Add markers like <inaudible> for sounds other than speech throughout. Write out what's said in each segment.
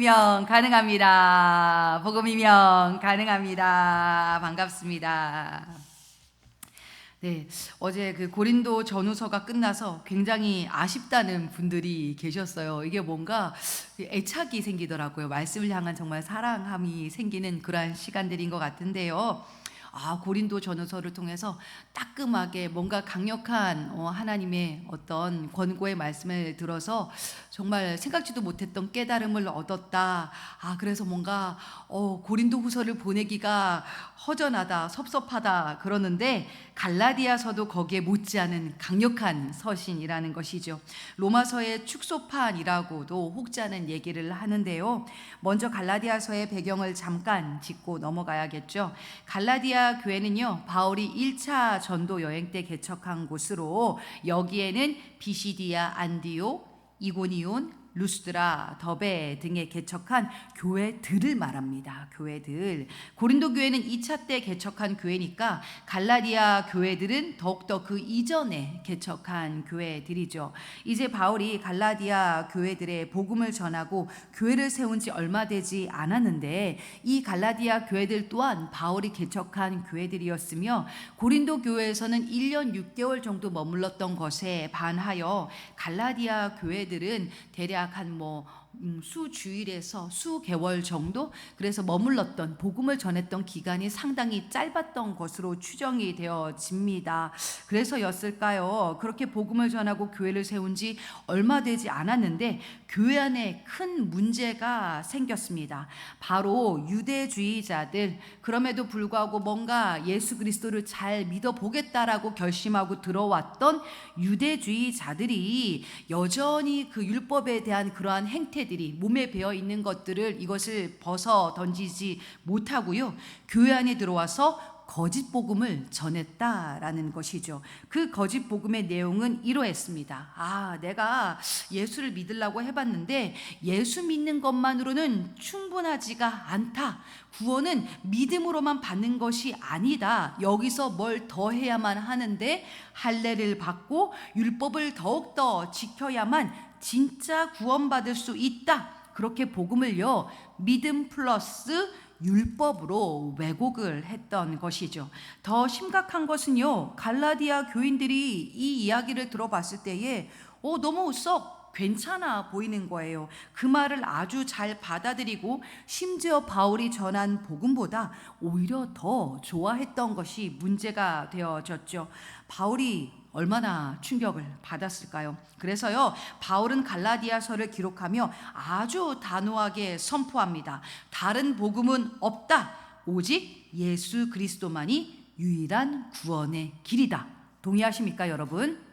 복음이면 가능합니다. 복음이면 가능합니다. 반갑습니다. 네, 어제 그 고린도 전후서가 끝나서 굉장히 아쉽다는 분들이 계셨어요. 이게 뭔가 애착이 생기더라고요. 말씀을 향한 정말 사랑함이 생기는 그러한 시간들인 것 같은데요. 아, 고린도 전후서를 통해서 따끔하게 뭔가 강력한 어, 하나님의 어떤 권고의 말씀을 들어서 정말 생각지도 못했던 깨달음을 얻었다. 아, 그래서 뭔가 어, 고린도 후서를 보내기가 허전하다, 섭섭하다 그러는데 갈라디아서도 거기에 못지않은 강력한 서신이라는 것이죠. 로마서의 축소판이라고도 혹자는 얘기를 하는데요. 먼저 갈라디아서의 배경을 잠깐 짚고 넘어가야겠죠. 갈라디아 교회는요, 바울이 1차 전도 여행 때 개척한 곳으로 여기에는 비시디아, 안디오, 이고니온, 루스드라, 더베 등에 개척한 교회들을 말합니다. 교회들. 고린도 교회는 2차 때 개척한 교회니까 갈라디아 교회들은 더욱더 그 이전에 개척한 교회들이죠. 이제 바울이 갈라디아 교회들의 복음을 전하고 교회를 세운 지 얼마 되지 않았는데 이 갈라디아 교회들 또한 바울이 개척한 교회들이었으며 고린도 교회에서는 1년 6개월 정도 머물렀던 것에 반하여 갈라디아 교회들은 대략 대략 한뭐 음, 수 주일에서 수 개월 정도 그래서 머물렀던 복음을 전했던 기간이 상당히 짧았던 것으로 추정이 되어집니다. 그래서였을까요? 그렇게 복음을 전하고 교회를 세운 지 얼마 되지 않았는데 교회 안에 큰 문제가 생겼습니다. 바로 유대주의자들 그럼에도 불구하고 뭔가 예수 그리스도를 잘 믿어 보겠다라고 결심하고 들어왔던 유대주의자들이 여전히 그 율법에 대한 그러한 행태 형태들이 몸에 배어 있는 것들을 이것을 벗어 던지지 못하고요. 교회 안에 들어와서 거짓 복음을 전했다라는 것이죠. 그 거짓 복음의 내용은 이러했습니다. 아, 내가 예수를 믿으려고 해봤는데 예수 믿는 것만으로는 충분하지가 않다. 구원은 믿음으로만 받는 것이 아니다. 여기서 뭘 더 해야만 하는데 할례를 받고 율법을 더욱 더 지켜야만 진짜 구원받을 수 있다. 그렇게 복음을요, 믿음 플러스 율법으로 왜곡을 했던 것이죠. 더 심각한 것은요, 갈라디아 교인들이 이 이야기를 들어봤을 때에, 어, 너무 썩 괜찮아 보이는 거예요. 그 말을 아주 잘 받아들이고 심지어 바울이 전한 복음보다 오히려 더 좋아했던 것이 문제가 되어졌죠. 바울이 얼마나 충격을 받았을까요? 그래서요, 바울은 갈라디아서를 기록하며 아주 단호하게 선포합니다. 다른 복음은 없다. 오직 예수 그리스도만이 유일한 구원의 길이다. 동의하십니까, 여러분?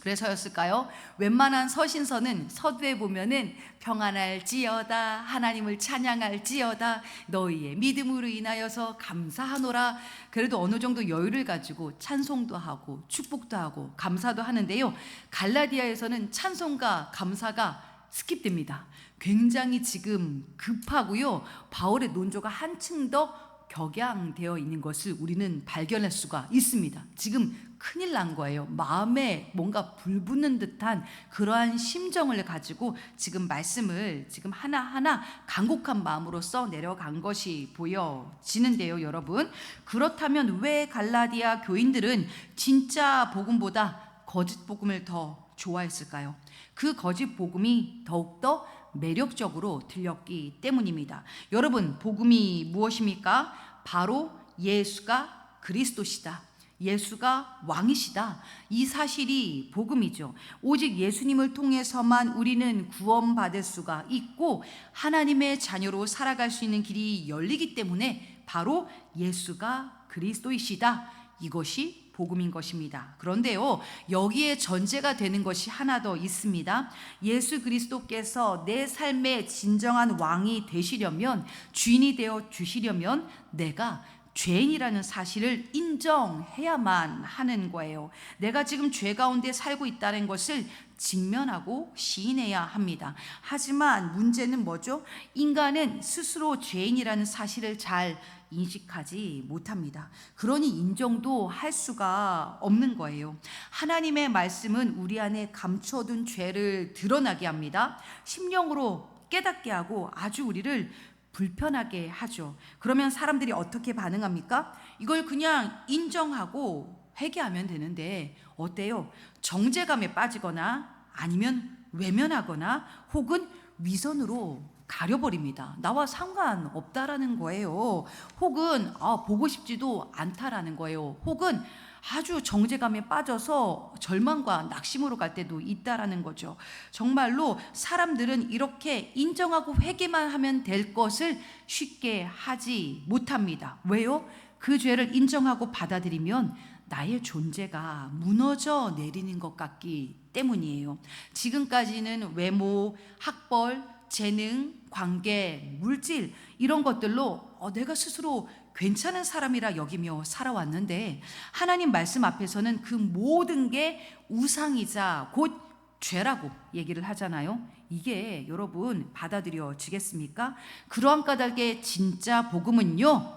그래서였을까요? 웬만한 서신서는 서두에 보면은 평안할지어다 하나님을 찬양할지어다 너희의 믿음으로 인하여서 감사하노라. 그래도 어느 정도 여유를 가지고 찬송도 하고 축복도 하고 감사도 하는데요. 갈라디아에서는 찬송과 감사가 스킵됩니다. 굉장히 지금 급하고요. 바울의 논조가 한층 더 격양되어 있는 것을 우리는 발견할 수가 있습니다. 지금 큰일 난 거예요. 마음에 뭔가 불붙는 듯한 그러한 심정을 가지고 지금 말씀을 지금 하나하나 간곡한 마음으로 써 내려간 것이 보여지는데요, 여러분. 그렇다면 왜 갈라디아 교인들은 진짜 복음보다 거짓 복음을 더 좋아했을까요? 그 거짓 복음이 더욱더 매력적으로 들렸기 때문입니다. 여러분, 복음이 무엇입니까? 바로 예수가 그리스도시다. 예수가 왕이시다. 이 사실이 복음이죠. 오직 예수님을 통해서만 우리는 구원받을 수가 있고 하나님의 자녀로 살아갈 수 있는 길이 열리기 때문에 바로 예수가 그리스도이시다. 이것이 복음인 것입니다. 그런데요, 여기에 전제가 되는 것이 하나 더 있습니다. 예수 그리스도께서 내 삶의 진정한 왕이 되시려면, 주인이 되어 주시려면, 내가 죄인이라는 사실을 인정해야만 하는 거예요. 내가 지금 죄 가운데 살고 있다는 것을 직면하고 시인해야 합니다. 하지만 문제는 뭐죠? 인간은 스스로 죄인이라는 사실을 잘 인식하지 못합니다. 그러니 인정도 할 수가 없는 거예요. 하나님의 말씀은 우리 안에 감춰둔 죄를 드러나게 합니다. 심령으로 깨닫게 하고 아주 우리를 불편하게 하죠. 그러면 사람들이 어떻게 반응합니까? 이걸 그냥 인정하고 회개하면 되는데 어때요? 정제감에 빠지거나 아니면 외면하거나 혹은 위선으로 가려버립니다. 나와 상관없다라는 거예요. 혹은 아, 보고 싶지도 않다라는 거예요. 혹은 아주 정제감에 빠져서 절망과 낙심으로 갈 때도 있다라는 거죠. 정말로 사람들은 이렇게 인정하고 회개만 하면 될 것을 쉽게 하지 못합니다. 왜요? 그 죄를 인정하고 받아들이면 나의 존재가 무너져 내리는 것 같기 때문이에요. 지금까지는 외모, 학벌, 재능, 관계, 물질 이런 것들로 어, 내가 스스로 괜찮은 사람이라 여기며 살아왔는데 하나님 말씀 앞에서는 그 모든 게 우상이자 곧 죄라고 얘기를 하잖아요. 이게 여러분 받아들여지겠습니까? 그러한 까닭에 진짜 복음은요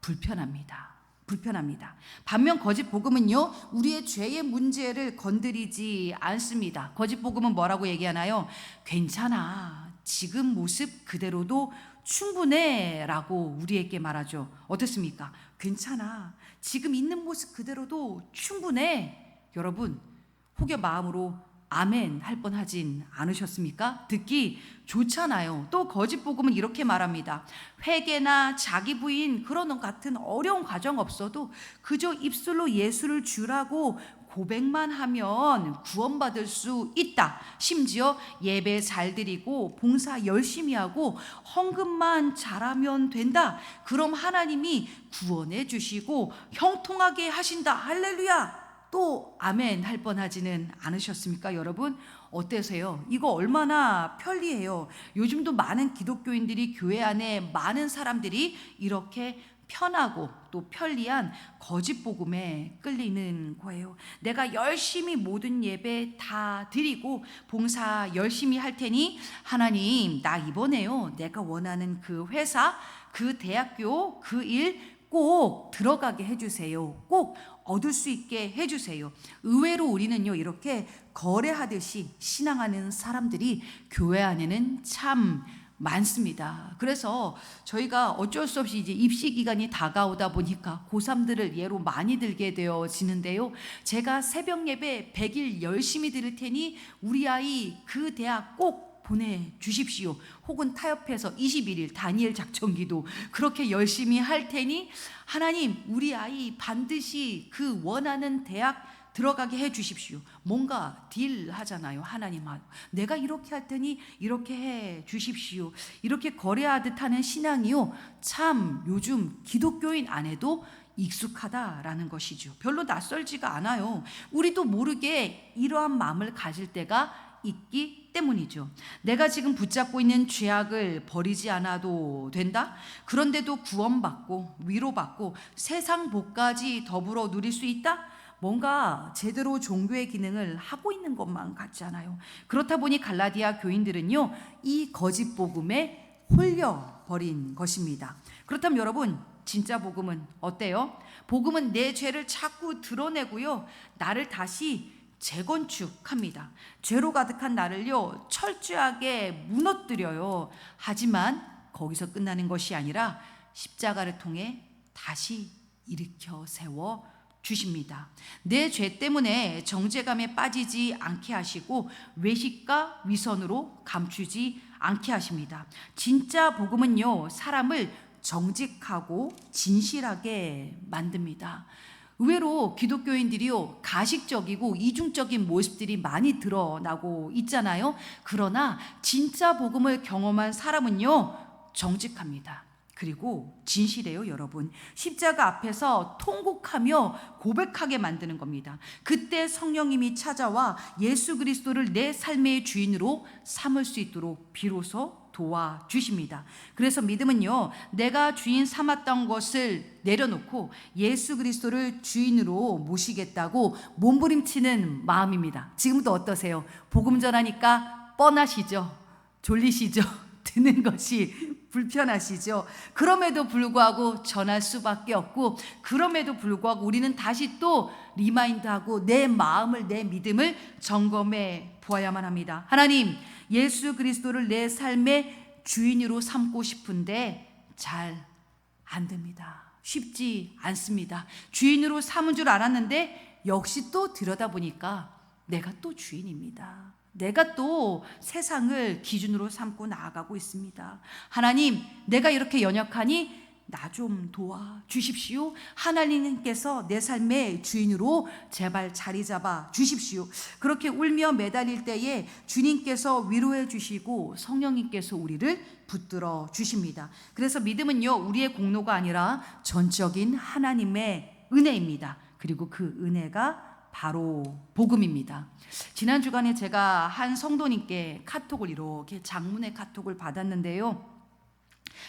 불편합니다. 불편합니다. 반면 거짓 복음은요, 우리의 죄의 문제를 건드리지 않습니다. 거짓 복음은 뭐라고 얘기하나요? 괜찮아. 지금 모습 그대로도 충분해. 라고 우리에게 말하죠. 어떻습니까? 괜찮아. 지금 있는 모습 그대로도 충분해. 여러분, 혹여 마음으로 아멘 할 뻔하진 않으셨습니까? 듣기 좋잖아요. 또 거짓 복음은 이렇게 말합니다. 회개나 자기 부인 그런 것 같은 어려운 과정 없어도 그저 입술로 예수를 주라고 고백만 하면 구원받을 수 있다. 심지어 예배 잘 드리고 봉사 열심히 하고 헌금만 잘하면 된다. 그럼 하나님이 구원해 주시고 형통하게 하신다. 할렐루야. 또 아멘 할 뻔하지는 않으셨습니까, 여러분? 어때서요? 이거 얼마나 편리해요. 요즘도 많은 기독교인들이 교회 안에 많은 사람들이 이렇게 편하고 또 편리한 거짓 복음에 끌리는 거예요. 내가 열심히 모든 예배 다 드리고 봉사 열심히 할 테니 하나님 나 이번에요. 내가 원하는 그 회사, 그 대학교, 그 일 꼭 들어가게 해주세요. 꼭 얻을 수 있게 해주세요. 의외로 우리는요, 이렇게 거래하듯이 신앙하는 사람들이 교회 안에는 참 많습니다. 그래서 저희가 어쩔 수 없이 이제 입시 기간이 다가오다 보니까 고3들을 예로 많이 들게 되어지는데요. 제가 새벽 예배 100일 열심히 들을 테니 우리 아이 그 대학 꼭 보내 주십시오. 혹은 타협해서 21일 다니엘 작전기도 그렇게 열심히 할 테니 하나님 우리 아이 반드시 그 원하는 대학 들어가게 해 주십시오. 뭔가 딜 하잖아요. 하나님하고. 내가 이렇게 할 테니 이렇게 해 주십시오. 이렇게 거래하듯 하는 신앙이요. 참 요즘 기독교인 안에도 익숙하다라는 것이죠. 별로 낯설지가 않아요. 우리도 모르게 이러한 마음을 가질 때가 있기 때문이죠. 내가 지금 붙잡고 있는 죄악을 버리지 않아도 된다? 그런데도 구원받고 위로받고 세상 복까지 더불어 누릴 수 있다? 뭔가 제대로 종교의 기능을 하고 있는 것만 같지 않아요. 그렇다 보니 갈라디아 교인들은요, 이 거짓 복음에 홀려 버린 것입니다. 그렇다면 여러분, 진짜 복음은 어때요? 복음은 내 죄를 자꾸 드러내고요, 나를 다시 재건축합니다. 죄로 가득한 나를요, 철저하게 무너뜨려요. 하지만 거기서 끝나는 것이 아니라 십자가를 통해 다시 일으켜 세워 주십니다. 내 죄 때문에 정죄감에 빠지지 않게 하시고 외식과 위선으로 감추지 않게 하십니다. 진짜 복음은요, 사람을 정직하고 진실하게 만듭니다. 의외로 기독교인들이요, 가식적이고 이중적인 모습들이 많이 드러나고 있잖아요. 그러나 진짜 복음을 경험한 사람은요, 정직합니다. 그리고 진실해요, 여러분. 십자가 앞에서 통곡하며 고백하게 만드는 겁니다. 그때 성령님이 찾아와 예수 그리스도를 내 삶의 주인으로 삼을 수 있도록 비로소 도와주십니다. 그래서 믿음은요, 내가 주인 삼았던 것을 내려놓고 예수 그리스도를 주인으로 모시겠다고 몸부림치는 마음입니다. 지금도 어떠세요? 복음 전하니까 뻔하시죠? 졸리시죠? <laughs> 듣는 것이 불편하시죠? 그럼에도 불구하고 전할 수밖에 없고, 그럼에도 불구하고 우리는 다시 또 리마인드하고 내 마음을, 내 믿음을 점검해 보아야만 합니다. 하나님, 예수 그리스도를 내 삶의 주인으로 삼고 싶은데 잘 안 됩니다. 쉽지 않습니다. 주인으로 삼은 줄 알았는데 역시 또 들여다보니까 내가 또 주인입니다. 내가 또 세상을 기준으로 삼고 나아가고 있습니다. 하나님, 내가 이렇게 연약하니 나 좀 도와 주십시오. 하나님께서 내 삶의 주인으로 제발 자리 잡아 주십시오. 그렇게 울며 매달릴 때에 주님께서 위로해 주시고 성령님께서 우리를 붙들어 주십니다. 그래서 믿음은요, 우리의 공로가 아니라 전적인 하나님의 은혜입니다. 그리고 그 은혜가 바로 복음입니다. 지난 주간에 제가 한 성도님께 카톡을 이렇게 장문의 카톡을 받았는데요.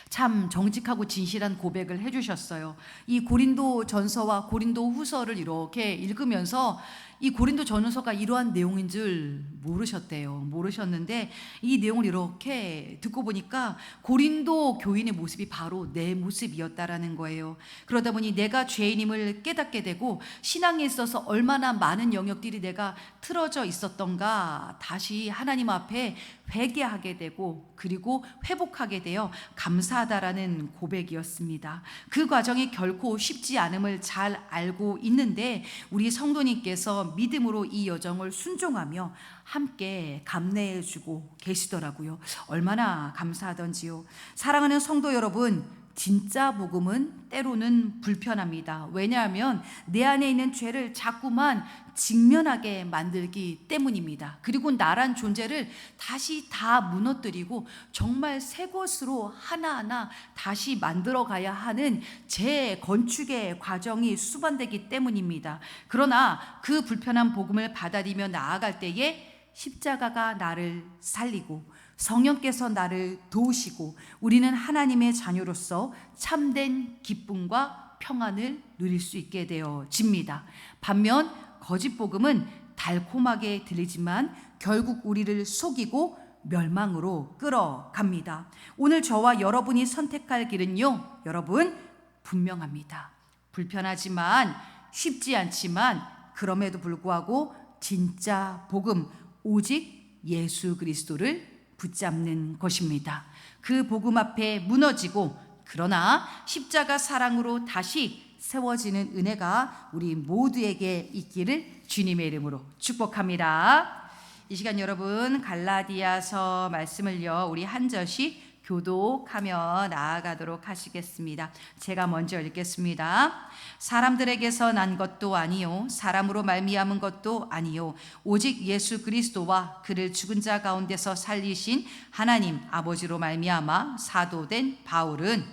참 정직하고 진실한 고백을 해주셨어요. 이 고린도 전서와 고린도 후서를 이렇게 읽으면서 이 고린도 전서가 이러한 내용인 줄 모르셨대요. 모르셨는데 이 내용을 이렇게 듣고 보니까 고린도 교인의 모습이 바로 내 모습이었다라는 거예요. 그러다 보니 내가 죄인임을 깨닫게 되고 신앙에 있어서 얼마나 많은 영역들이 내가 틀어져 있었던가 다시 하나님 앞에 회개하게 되고 그리고 회복하게 되어 감사하다라는 고백이었습니다. 그 과정이 결코 쉽지 않음을 잘 알고 있는데 우리 성도님께서 믿음으로 이 여정을 순종하며 함께 감내해 주고 계시더라고요. 얼마나 감사하던지요. 사랑하는 성도 여러분, 진짜 복음은 때로는 불편합니다. 왜냐하면 내 안에 있는 죄를 자꾸만 직면하게 만들기 때문입니다. 그리고 나란 존재를 다시 다 무너뜨리고 정말 새 것으로 하나하나 다시 만들어 가야 하는 재건축의 과정이 수반되기 때문입니다. 그러나 그 불편한 복음을 받아들이며 나아갈 때에 십자가가 나를 살리고 성령께서 나를 도우시고 우리는 하나님의 자녀로서 참된 기쁨과 평안을 누릴 수 있게 되어집니다. 반면 거짓 복음은 달콤하게 들리지만 결국 우리를 속이고 멸망으로 끌어갑니다. 오늘 저와 여러분이 선택할 길은요, 여러분 분명합니다. 불편하지만 쉽지 않지만 그럼에도 불구하고 진짜 복음 오직 예수 그리스도를 붙잡는 것입니다. 그 복음 앞에 무너지고 그러나 십자가 사랑으로 다시 세워지는 은혜가 우리 모두에게 있기를 주님의 이름으로 축복합니다. 이 시간 여러분 갈라디아서 말씀을요 우리 한 절씩 교독하며 나아가도록 하시겠습니다. 제가 먼저 읽겠습니다. 사람들에게서 난 것도 아니요 사람으로 말미암은 것도 아니요 오직 예수 그리스도와 그를 죽은 자 가운데서 살리신 하나님 아버지로 말미암아 사도된 바울은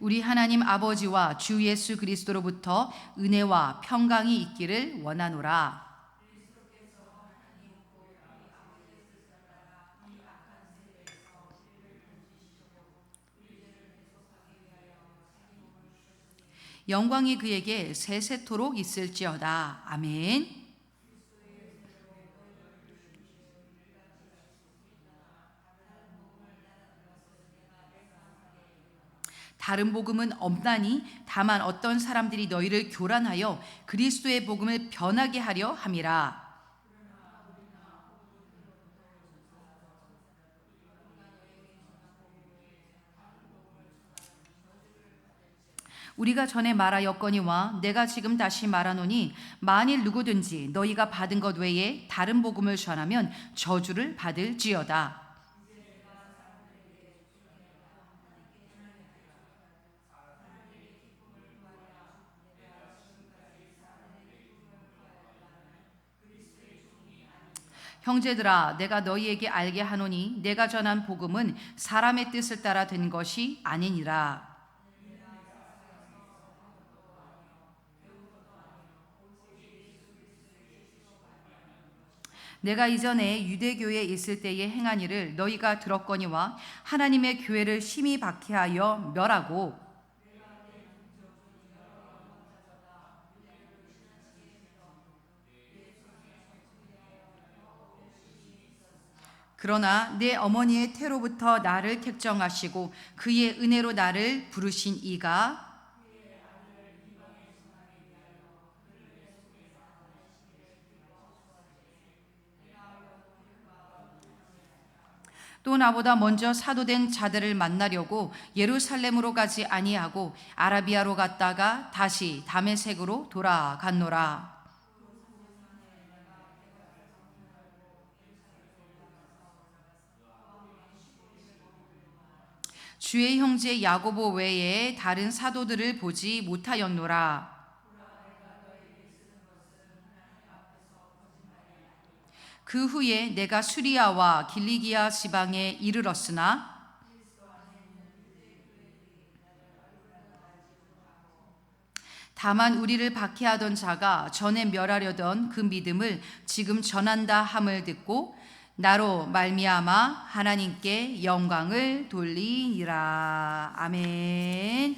우리 하나님 아버지와 주 예수 그리스도로부터 은혜와 평강이 있기를 원하노라. 영광이 그에게 세세토록 있을지어다. 아멘. 다른 복음은 없나니 다만 어떤 사람들이 너희를 교란하여 그리스도의 복음을 변하게 하려 함이라. 우리가 전에 말하였거니와 내가 지금 다시 말하노니 만일 누구든지 너희가 받은 것 외에 다른 복음을 전하면 저주를 받을지어다. 형제들아 내가 너희에게 알게 하노니 내가 전한 복음은 사람의 뜻을 따라 된 것이 아니니라 내가 이전에 유대교에 있을 때의 행한 일을 너희가 들었거니와 하나님의 교회를 심히 박해하여 멸하고 그러나 내 어머니의 태로부터 나를 택정하시고 그의 은혜로 나를 부르신 이가 또 나보다 먼저 사도된 자들을 만나려고 예루살렘으로 가지 아니하고 아라비아로 갔다가 다시 다메색으로 돌아갔노라. 주의 형제 야고보 외에 다른 사도들을 보지 못하였노라. 그 후에 내가 수리아와 길리기아 지방에 이르렀으나 다만 우리를 박해하던 자가 전에 멸하려던 그 믿음을 지금 전한다 함을 듣고 나로 말미암아 하나님께 영광을 돌리니라 아멘.